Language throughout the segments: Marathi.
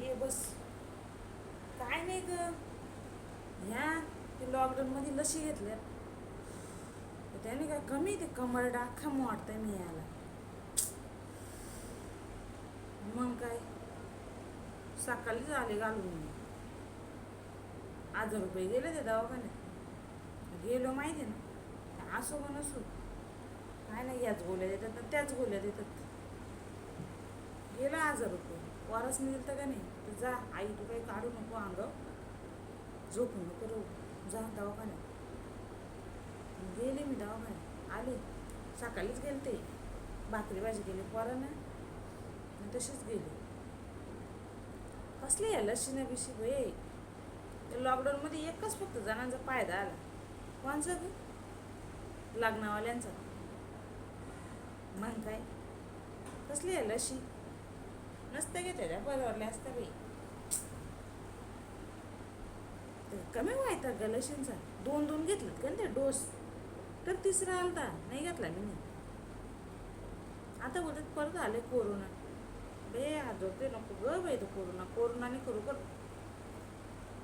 हे बस. काय नाही ग. ह्या ते लॉकडाऊनमध्ये लशी घेतल्या तर त्याने काय कमी ते कमरडा अख्खा वाटतंय मी याला मग काय? सकाळीच आले घालून. हजार रुपये गेले ते दवाखान्यात. गेलो माहिती आहे ना? असो का नसो काय नाही याच गोळ्या देतात त्याच गोळ्या देतात. गेलं हजार रुपये. वारस मिळेल तर का नाही? तर जा आई तू काही काढू नको अंग. झोपू नको रो जा दवाखान्यात. गेले मी दवाखान्यात. आले. सकाळीच गेले ते भाकरी भाजी गेले पोरांना. तशीच तसेच गेले. कसले या लशीना बिशी होय लॉकडाऊनमध्ये एकच फक्त जणांचा फायदा आला. कोणचा ग? लग्नावाल्यांचा. मग काय? कसली आहे लशी? नसत्या घेतल्या त्या परवडल्या असत्या बाई तर कमी व्हायचा ग लशींचा दोन दोन घेतलेत का ते डोस तर तिसरा आलता नाही घेतला मी नाही आता बोलतात परत आले कोरोना बे आजोते नको ग बाई तो कोरोना कोरोनाने करू कर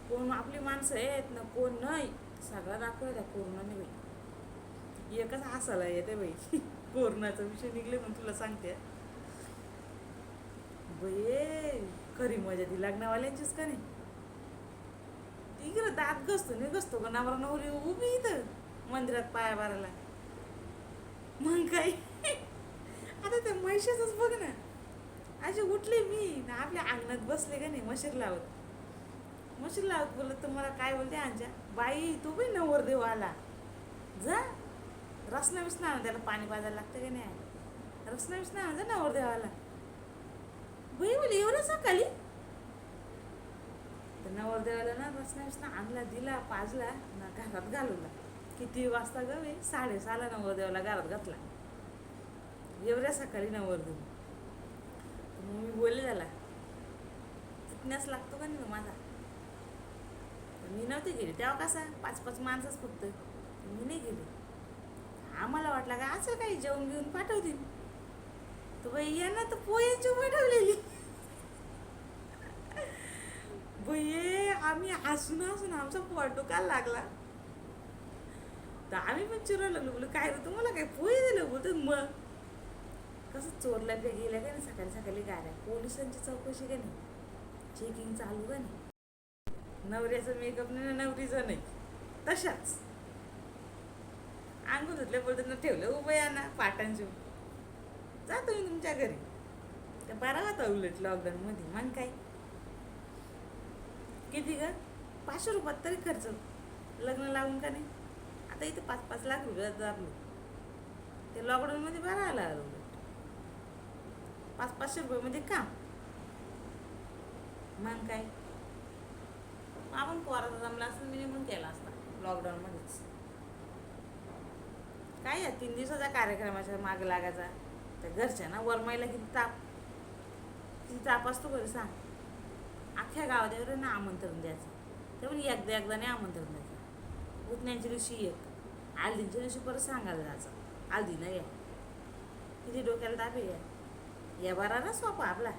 कोण आपली माणसं आहेत ना कोण नाही सगळा दाखवायला कोरोनाने बाई एकच हसायला येते बाई कोरोनाचा विषय निघले म्हणून तुला सांगते बये खरी मजा ती लग्नावाल्यांचीच का नाही? ती इकडं दात घसतो नाही घसतो का? नवरा नवरी उभी इथं मंदिरात पाया बाराला मग काय? आता त्या म्हैशाच बघ ना. अशी उठले मी ना आपल्या अंगणात बसले का नाही मशीर लावत. मशीर लावत बोलत तर मला काय बोलते आमच्या बाई तू बी नवर देव आला. जा. रसना विसना त्याला पाणी पाजायला लागतं का नाही? रसना विसना आणा जा नवर देवाला बाई बोली एवढं सकाळी तर नवरदेवाला ना रसना बिसना आणला दिला पाजला ना घरात घालवला किती वाजता ग साडेसहाला नवरदेवाला घरात घातला. एवढ्या सकाळी नवरदेव. मग मी बोलले त्याला फुटण्यास लागतो का नाही ग माझा? मी नव्हते गेली. तेव्हा कसा पाच पाच माणसंच फक्त मी नाही गेली. आम्हाला वाटलं का असं काही जेवण घेऊन पाठवतील. तर बाई यांना तर पोयांची ठेवलेली. बये आम्ही हसून हसून आमचा फोटो काल लागला. तर आम्ही पण चिरायला लागलो काय रे तुम्हाला काय पोहे दिलं? बोलतो मग. कसं चोरल्या गेल्या का नाही सकाळी सकाळी गाड्या? पोलिसांची चौकशी का नाही? चेकिंग चालू का नाही? नवऱ्याचा मेकअप नाही ना नवरीचा नाही. तशाच. अंगू धुतल्या बोलताना ठेवलं उभं या ना पाटांची. जा तुमच्या घरी? त्या बरा होता उलट लॉकडाऊनमध्ये मग काय? किती ग? पाचशे रुपयात तरी खर्च. लग्न लावून का नाही? आता इथे पाच पाच लाख रुपये जारलो ते लॉकडाऊनमध्ये बरा आला उलट. पाच पाचशे रुपयामध्ये काम मग काय? आपण पोराचा जमला असता निघून केला असता लॉकडाऊनमध्येच काय या तीन दिवसाचा कार्यक्रमाच्या माग लागायचा? त्या घरच्या ना वरमाईला किती ताप. किती ताप असतो बरं सांग. अख्ख्या गावात ना आमंत्रण द्यायचं. ते पण एकदा एकदा नाही आमंत्रण द्यायचं. उठण्याच्या दिवशी एक. आलदींच्या दिवशी परत सांगायला जायचं. आलदीनं या. किती डोक्याला ताप आहे. या. या बरा ना सोपा आपला.